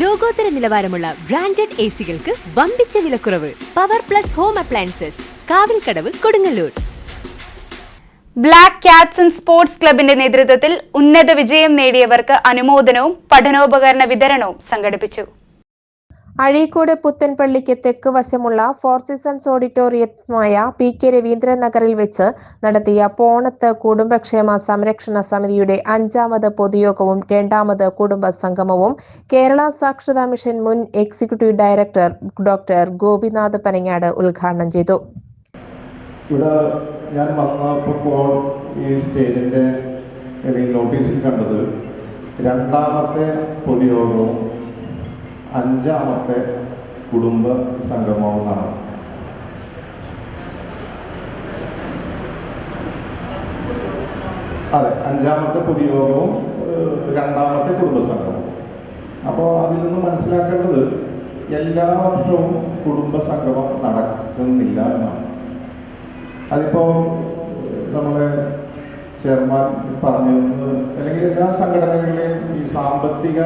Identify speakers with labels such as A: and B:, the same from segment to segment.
A: ലോകോത്തര നിലവാരമുള്ള branded A സികൾക്ക് വമ്പിച്ച വിലക്കുറവ്. Power plus home appliances Kavilkadavu Kodungallur.
B: Black cats and sports ക്ലബിന്റെ നേതൃത്വത്തിൽ ഉന്നത വിജയം നേടിയവർക്ക് അനുമോദനവും പഠനോപകരണ വിതരണവും സംഘടിപ്പിച്ചു.
C: അഴീക്കോട് പുത്തൻപള്ളിക്ക് തെക്ക് വശമുള്ള ഫോർ സീസൺസ് ഓഡിറ്റോറിയമായ പി കെ രവീന്ദ്രൻ നഗറിൽ വെച്ച് നടത്തിയ പോണത്ത് കുടുംബക്ഷേമ സംരക്ഷണ സമിതിയുടെ അഞ്ചാമത് പൊതുയോഗവും രണ്ടാമത് കുടുംബ സംഗമവും കേരള സാക്ഷരതാ മിഷൻ മുൻ executive director doctor Gopinath Panangad ഉദ്ഘാടനം ചെയ്തു.
D: ഞാൻ ഈ കണ്ടത് രണ്ടാമത്തെ പൊതുയോഗവും അഞ്ചാമത്തെ കുടുംബ സംഗമവും നടന്നു. അതെ അഞ്ചാമത്തെ പൊതുയോഗവും രണ്ടാമത്തെ കുടുംബ സംഗമവും. അപ്പോൾ അതിൽ നിന്ന് മനസ്സിലാക്കേണ്ടത് എല്ലാ വർഷവും കുടുംബസംഗമം നടക്കുന്നില്ല എന്നാണ്. അതിപ്പോ നമ്മുടെ ചെയർമാൻ പറഞ്ഞു അല്ലെങ്കിൽ എല്ലാ സംഘടനകളെയും ഈ സാമ്പത്തിക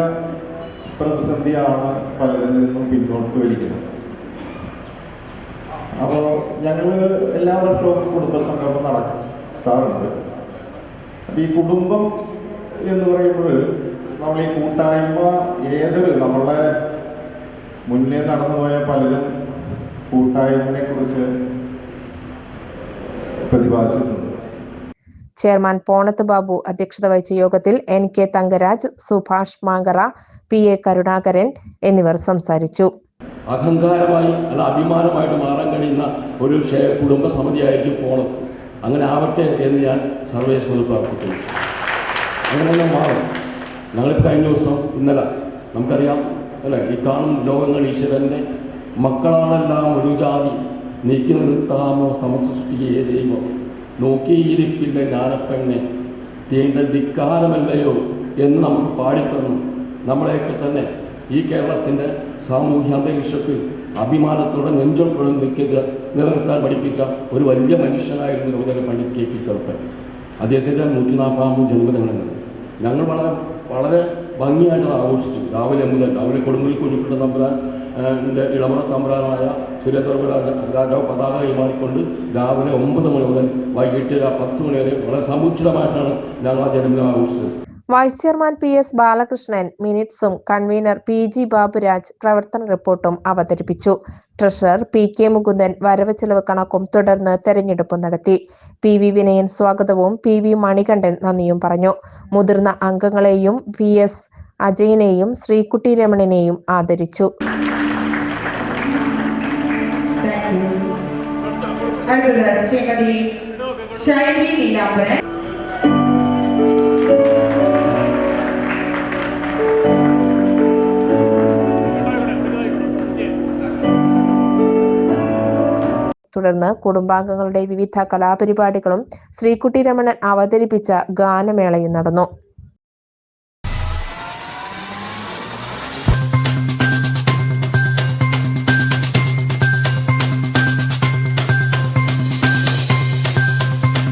D: പ്രതിസന്ധിയാണ് പലരിൽ നിന്നും പിന്നോട്ട് വലിക്കുന്നത് അപ്പോൾ ഞങ്ങൾ എല്ലാ വർഷവും കുടുംബസംഗമം നടത്താറുണ്ട്. അപ്പൊ ഈ കുടുംബം എന്ന് പറയുമ്പോൾ നമ്മൾ ഈ കൂട്ടായ്മ ഏതൊരു നമ്മളെ മുന്നേ നടന്നുപോയ പലരും കൂട്ടായ്മയെ കുറിച്ച് പ്രതിപാദിച്ചിട്ടുണ്ട്.
C: ചെയർമാൻ പോണത്ത് ബാബു അധ്യക്ഷത വഹിച്ച യോഗത്തിൽ N K Thankaraj Subhash Mankara P A Karunakaran എന്നിവർ സംസാരിച്ചു.
E: അഹങ്കാരമായി അല്ല അഭിമാനമായിട്ട് മാറാൻ കഴിയുന്ന ഒരു കുടുംബ സമിതിയായിരിക്കും പോണത്ത്. അങ്ങനെ ആവട്ടെ എന്ന് ഞാൻ സർവേ പ്രാർത്ഥിക്കുന്നു. അങ്ങനെ മാറും. ഞങ്ങളിപ്പോൾ കഴിഞ്ഞ ദിവസം ഇന്നലെ നമുക്കറിയാം അല്ലേ ഈ കാണും ലോകങ്ങൾ ഈശ്വരന്റെ മക്കളാണെല്ലാം ഒരു ജാതി നീക്കി നിർത്താമോ സമസൃഷ്ടിയെ ദൈവം? നോക്കിയിരിപ്പിന്റെ ജ്ഞാനപ്പെണ്ണെ തീണ്ട ധിക്കാരമല്ലയോ എന്ന് നമുക്ക് പാടിത്തന്നു. നമ്മളെയൊക്കെ തന്നെ ഈ കേരളത്തിന്റെ സാമൂഹ്യ അന്തരീക്ഷത്തിൽ അഭിമാനത്തോടെ നെഞ്ചോടെ നിൽക്കുക നിലനിർത്താൻ പഠിപ്പിച്ച ഒരു വലിയ മനുഷ്യനായിരുന്നു യുവജന പണ്ഡിറ്റ് കെ പി കറുപ്പൻ അദ്ദേഹത്തിന്റെ നൂറ്റി നാൽപ്പതാമത് ജന്മദിനങ്ങളിൽ ഞങ്ങൾ വളരെ വളരെ ഭംഗിയായിട്ട് ആഘോഷിച്ചു. രാവിലെ മുതൽ രാവിലെ കൊടുമുടി കുഞ്ഞിക്കുട്ട തമ്പുരാൻ ഇളമണ തമ്പുരാനായ സുരേന്ദ്രപുരാജ രാജാവ് പതാക കൈമാറിക്കൊണ്ട് രാവിലെ ഒമ്പത് മണി മുതൽ വൈകിട്ട് പത്ത് മണി വരെ വളരെ സമുചിതമായിട്ടാണ് ഞങ്ങൾ ആ ജന്മദിനം ആഘോഷിച്ചത്.
C: Vice chairman P S Balakrishnan മിനിറ്റ്സും convener P G Baburaj പ്രവർത്തന റിപ്പോർട്ടും അവതരിപ്പിച്ചു. ട്രഷറർ പി കെ മുകുന്ദൻ വരവ് ചെലവ് കണക്കും തുടർന്ന് തെരഞ്ഞെടുപ്പ് നടത്തി. പി വി വിനയൻ സ്വാഗതവും പി വി മണികണ്ഠൻ നന്ദിയും പറഞ്ഞു. മുതിർന്ന അംഗങ്ങളെയും വി എസ് അജയനെയും ശ്രീകുട്ടി രമണനെയും ആദരിച്ചു.
F: അടുത്തത് ശ്രീമതി ഷൈനി നീലാംബരൻ.
C: തുടർന്ന് കുടുംബാംഗങ്ങളുടെ വിവിധ കലാപരിപാടികളും ശ്രീകുട്ടി രമണൻ അവതരിപ്പിച്ച ഗാനമേളയും നടന്നു.